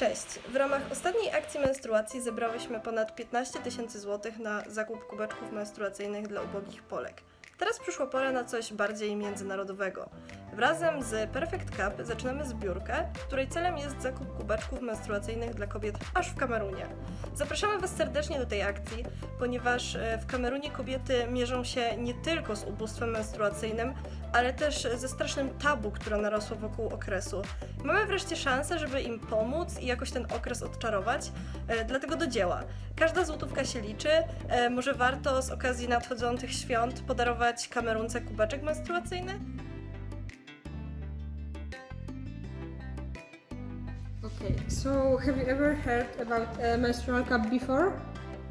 Cześć! W ramach ostatniej akcji menstruacji zebrałyśmy ponad 15 tysięcy złotych na zakup kubeczków menstruacyjnych dla ubogich Polek. Teraz przyszła pora na coś bardziej międzynarodowego. Razem z Perfect Cup zaczynamy zbiórkę, której celem jest zakup kubeczków menstruacyjnych dla kobiet aż w Kamerunie. Zapraszamy Was serdecznie do tej akcji, ponieważ e, w Kamerunie kobiety mierzą się nie tylko z ubóstwem menstruacyjnym, ale też ze strasznym tabu, które narosło wokół okresu. Mamy wreszcie szansę, żeby im pomóc i jakoś ten okres odczarować, e, dlatego do dzieła. Każda złotówka się liczy, e, może warto z okazji nadchodzących świąt podarować kamerunce kubeczek menstruacyjny? Okay, so have you ever heard about a menstrual cup before?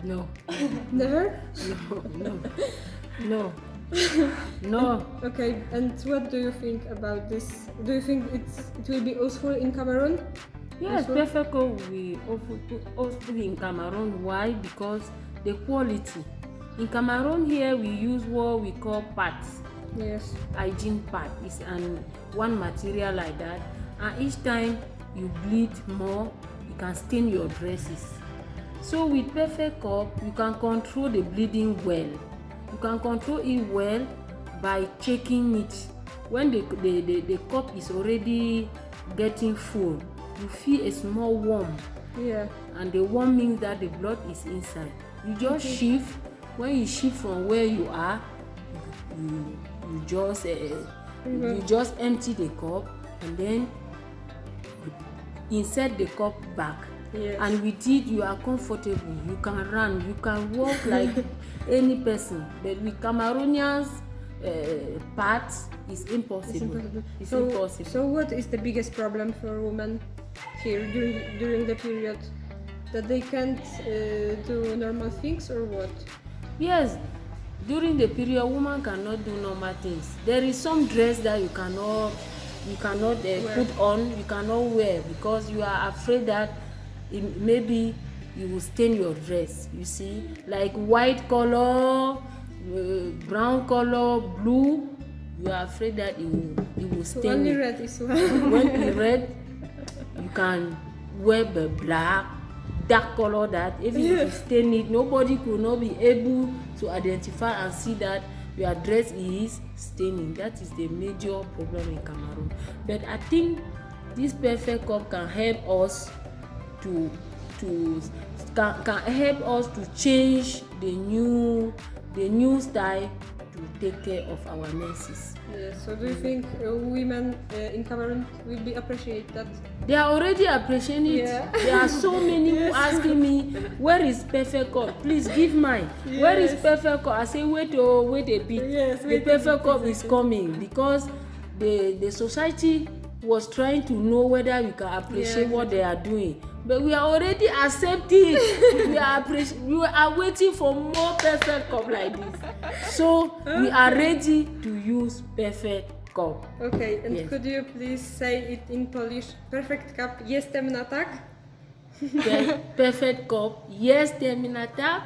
No, Never? no, no, no, no. Okay, and what do you think about this? Do you think it's it will be useful in Cameroon? Yes, Also- we also in Cameroon. Why? Because the quality. In Cameroon here we use what we call pads, Yes. hygiene pad. It's an one material like that, and each time you bleed more, you can stain your dresses. So with Perfect Cup, you can control the bleeding well. You can control it well by checking it. When the, the, the, the cup is already getting full, you feel a small warm Yeah. and the warm means that the blood is inside. You just Okay. shift. When you shift from where you are, you, you just uh, you Mhm. just empty the cup and then you insert the cup back Yes. and with it you are comfortable you can run you can walk like any person but with cameroonians uh, parts is It's impossible impossible. it's so, impossible so what is the biggest problem for women here during during the period? That they can't uh, do normal things or what? yes during the period woman cannot do normal things there is some dress that you cannot you cannot uh, put on you cannot wear because you are afraid that it, maybe you will stain your dress you see like white color uh, brown color blue you are afraid that it will it will So stain only red is one. when e red you can wear the black dark color that even if you stain it nobody could not be able to identify and see that your dress is staining. That is the major problem in cameroon. But i think this perfect cup can help us to to can can help us to change the new the new style to take care of our menses. Yes. So do you think uh, women uh, in Cameroon will be appreciate that? they are already appreciating it Yeah. there are so many who asking me where is perfect cup please give mine where is Yes. perfect cup i say wait oh wait a bit Yes, the perfect cup is coming because the the society was trying to know whether we can appreciate Yeah, what they are doing but we are already accepting we are appreci we are waiting for more perfect cup like this so we are ready to use perfect cup Okay, and Yes. could you please say it in Polish? Perfect cup. Jestem na tak. Pe- perfect cup yes terminata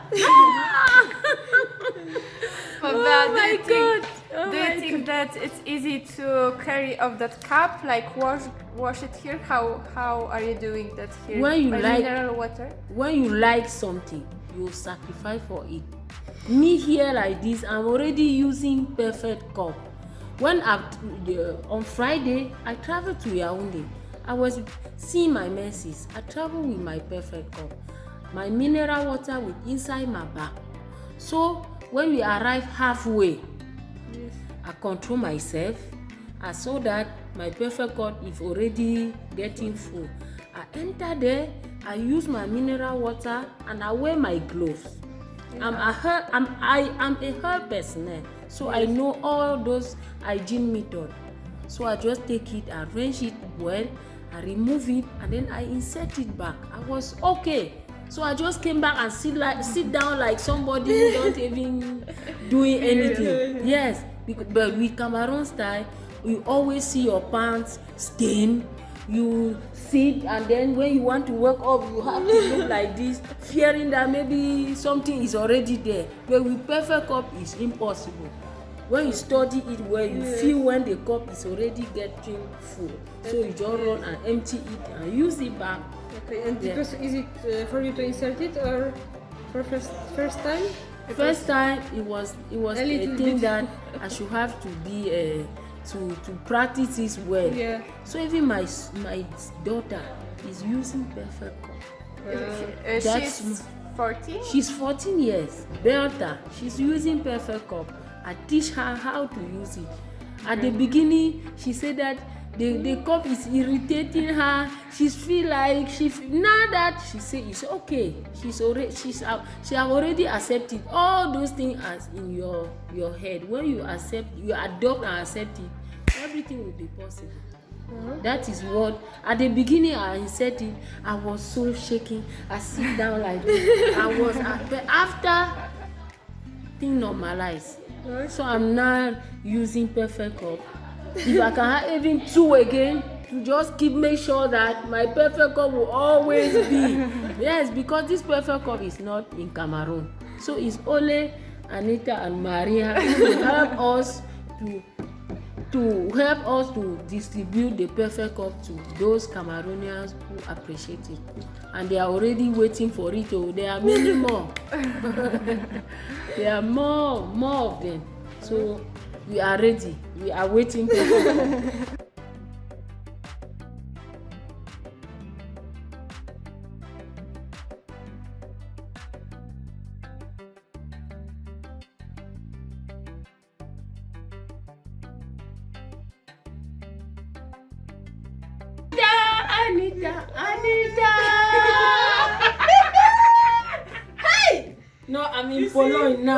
But oh do my you god oh think, oh do you think that it's easy to carry off that cup, like wash wash it here? How how are you doing that here? When you By like- mineral water. when you like something you sacrifice for it me here like this i'm already using perfect cup when i uh, on friday i travel to yaounde i was seeing my messes i travel with my perfect cup my mineral water with inside my bag so when we arrive halfway Yes. I control myself. I saw that my perfect cup is already getting full. I enter there, I use my mineral water and I wear my gloves. I'm a herb, I'm I am a herb personnel, so I know all those hygiene method. So I just take it, arrange it well, I remove it and then I insert it back. I was okay. So I just came back and sit like sit down like somebody who don't even doing anything. Yes, bec- but with Cameroon style, you always see your pants stain. You sit and then when you want to wake up, you have to look like this, fearing that maybe something is already there. But with perfect cup, it's impossible. when you study it well you Yes. feel when the cup is already getting full so you just run and empty it and use it back Okay, and Yeah. because is it uh, for you to insert it or for first first time? first time it was it was A a, thing bit. that i should have to be uh, to to practice it well. Yeah. so even my my daughter is using perfect cup Uh, That's- she's 14. she's fourteen years. Bertha she's using perfect cup i teach her how to use it. At the beginning she said that the the cup is irritating her. She feel like she f- now that she say it's okay she's already she's uh, she have already accepted all those things as in your your head. When you accept you adopt and accept it everything will be possible. That is what at the beginning i insert it i was so shaking. I sit down like this. I was but after thing normalize so i'm now using perfect cup if i can have even two again to just keep make sure that my perfect cup will always be. Yes because this perfect cup is not in cameroon. So it's only anita and maria who help us to to help us to distribute the perfect cup to those cameroonians who appreciate it. And they are already waiting for it Oh, there are many more. There are more more of them. So we are ready we are waiting perfect cup. Anita, Anita. hey! No, I'm in Pologne now.